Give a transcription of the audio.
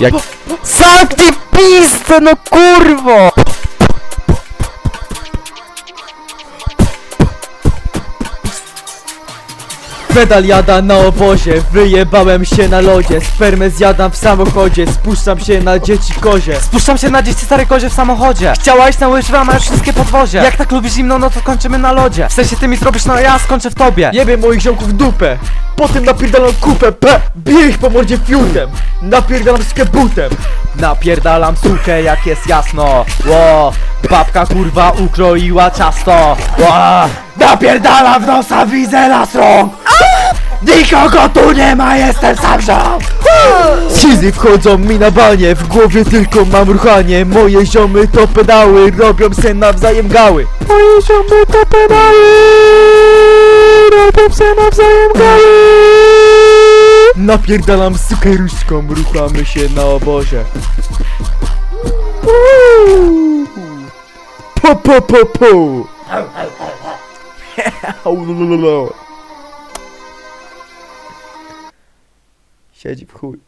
Jak... Sam ty piste, no kurwo! Pedal jada na obozie, wyjebałem się na lodzie. Spermę zjadam w samochodzie, spuszczam się na dzieci kozie. Spuszczam się na dzieci stare kozie w samochodzie. Chciałaś na łyżwy, a masz wszystkie podwozie. Jak tak lubisz zimno, no to kończymy na lodzie. W sensie ty mi zrobisz, no ja skończę w tobie. Jebie moich ziomków w dupę Potem napierdalam kupę, Biję ich po mordzie fiutem. Napierdalam sukę butem. Napierdalam sukę jak jest jasno. Ło, babka kurwa ukroiła ciasto. Ło, napierdalam w nosa, widzę las Nikogo tu nie ma, jestem sam ziom Schizy wchodzą mi na banie W głowie tylko mam ruchanie. Moje ziomy to pedały Robią se nawzajem gały. Moje ziomy to pedały Robią se nawzajem gały Napierdalam sukę różdżką Ruchamy się na obozie. Uuu. Po po po po. Siedzi w chuj